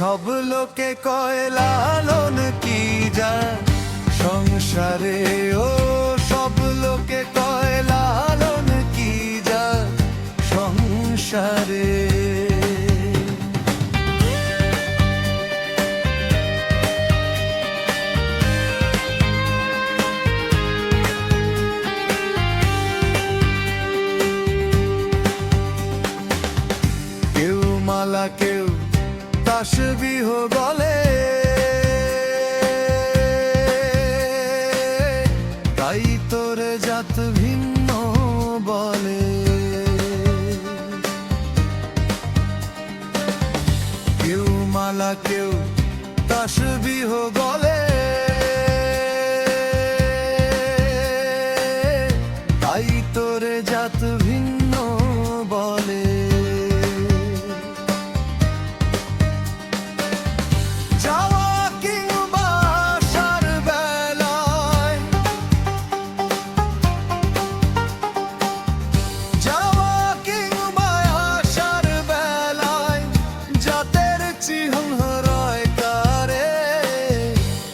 সব লোকে কয়, লালন কি যা সংসারে ও সব লোকে কয়, লালন কি যা সংসারে তাসবিহ বলে। তাই তোরে জাত ভিন্ন বলে। কেউ মালা কেউ তাসবিহ গলে তাই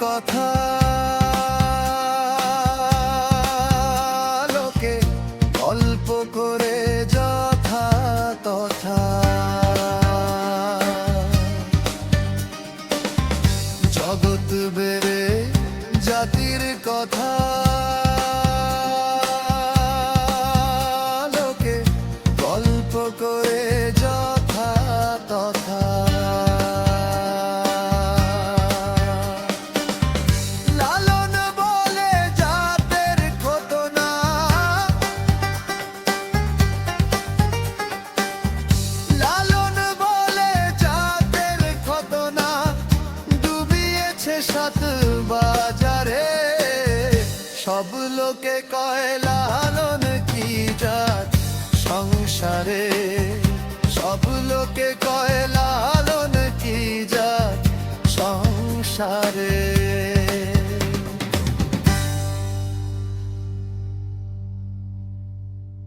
কথা। লোকে অল্প করে যথা তথা। জগৎ বেড়ে জাতির কথা। সাত বাজারে, সব লোকে কয়, লালন কি জাত সংসারে? সব লোকে কয়, লালন কি জাত সংসারে?